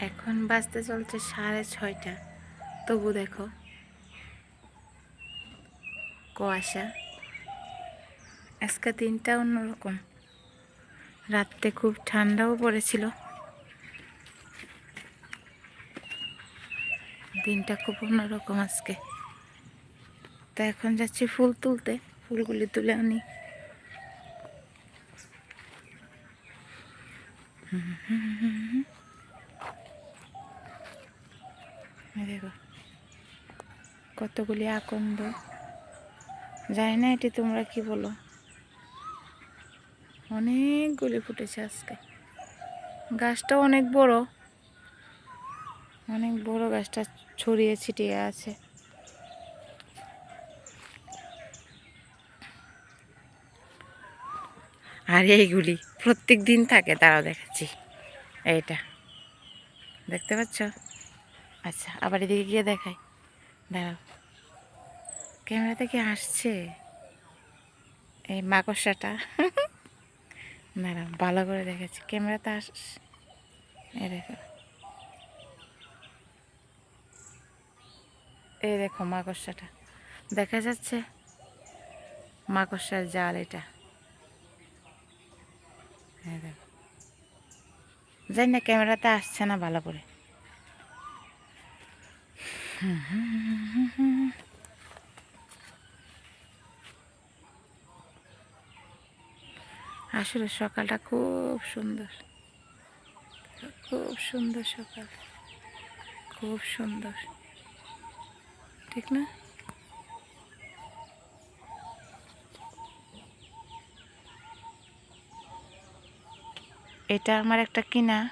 এখন বাজতে চলছে সাড়ে ছয়টা। তবু দেখো। কুয়াশা। আজকে দিনটা অন্যরকম। রাত্রে খুব ঠান্ডাও পড়েছিল। দিনটা খুব অন্যরকম আজকে। তো এখন যাচ্ছি ফুল তুলতে। ফুলগুলি তুলে আনি। এই দেখো, কতগুলি আকন্দ। জানি না এটি তোমরা কি বলো। অনেকগুলি ফুটেছে আজকে। গাছটা অনেক বড়। অনেক বড় গাছটা ছড়িয়ে ছিটিয়ে আছে। আর এইগুলি প্রত্যেক দিন থাকে, তারাও দেখাচ্ছি। এইটা। দেখতে পাচ্ছ? আচ্ছা আবার এদিকে গিয়ে দেখাই। দাঁড়াও। ক্যামেরাতে কি আসছে এই মাকড়সাটা। দাঁড়াও, ভালো করে দেখাচ্ছি। ক্যামেরাতে আস এই দেখো। এই দেখো মাকড়সাটা। দেখা যাচ্ছে মাকড়সার জাল এটা। এই দেখো। জানি না, ক্যামেরাতে আসছে না ভালো করে। আসলে সকালটা খুব সুন্দর। খুব সুন্দর সকাল। খুব সুন্দর। ঠিক না? এটা আমার একটা কিনা।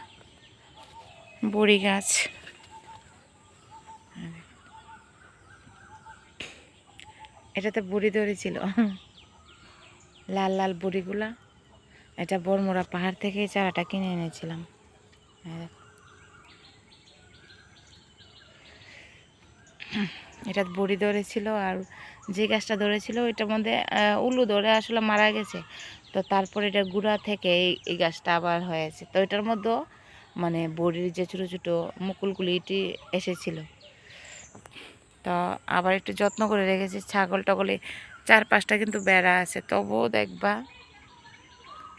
বড়ি গাছ। এটাতে বড়ি ধরেছিল। লাল লাল বড়িগুলা। এটা বড়মোড়া পাহাড় থেকে চারাটা কিনে এনেছিলাম। এটা বড়ি ধরেছিল আর যে গাছটা ধরেছিল, ওইটার মধ্যে উলু ধরে আসলে মারা গেছে। তো তারপরে এটা গুড়া থেকে এই এই গাছটা আবার হয়েছে তো এটার মধ্যেও মানে বড়ির যে ছোটো ছোটো মুকুলগুলি এটি এসেছিল। তো আবার একটু যত্ন করে রেখেছি। ছাগল টগলে চার পাঁচটা কিন্তু বেড়া আছে, তবুও দেখবা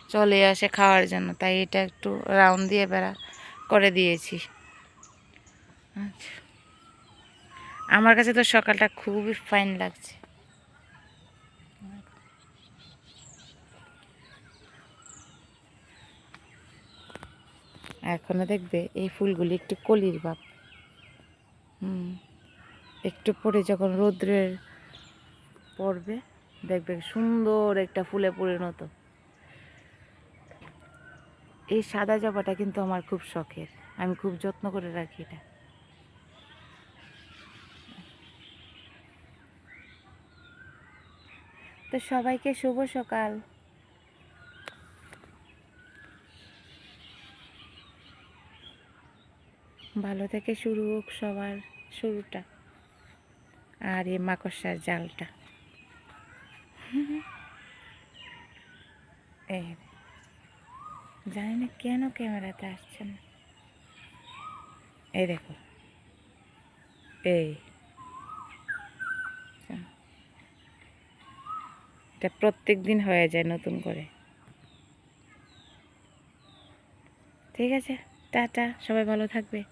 চলে আসে খাওয়ার জন্য। তাই এটা একটু রাউন্ড দিয়ে বেড়া করে দিয়েছি। আমার কাছে তো সকালটা খুবই ফাইন লাগছে। এখনও দেখবে এই ফুলগুলি একটু কলির বাপ হুম। একটু পরে যখন রৌদ্রের পড়বে, দেখবে সুন্দর একটা ফুলে পরিণত। এই সাদা জবাটা কিন্তু আমার খুব শখের। আমি খুব যত্ন করে রাখি এটা। তো সবাইকে শুভ সকাল। ভালো থেকে শুরু হোক সবার শুরুটা। আর এই মাকড়সার জালটা। এই জানি না কেন ক্যামেরাতে আসছে না। এই দেখো। এই। এটা প্রত্যেক দিন হয়ে যায় নতুন করে। ঠিক আছে, টাটা, সবাই ভালো থাকবে।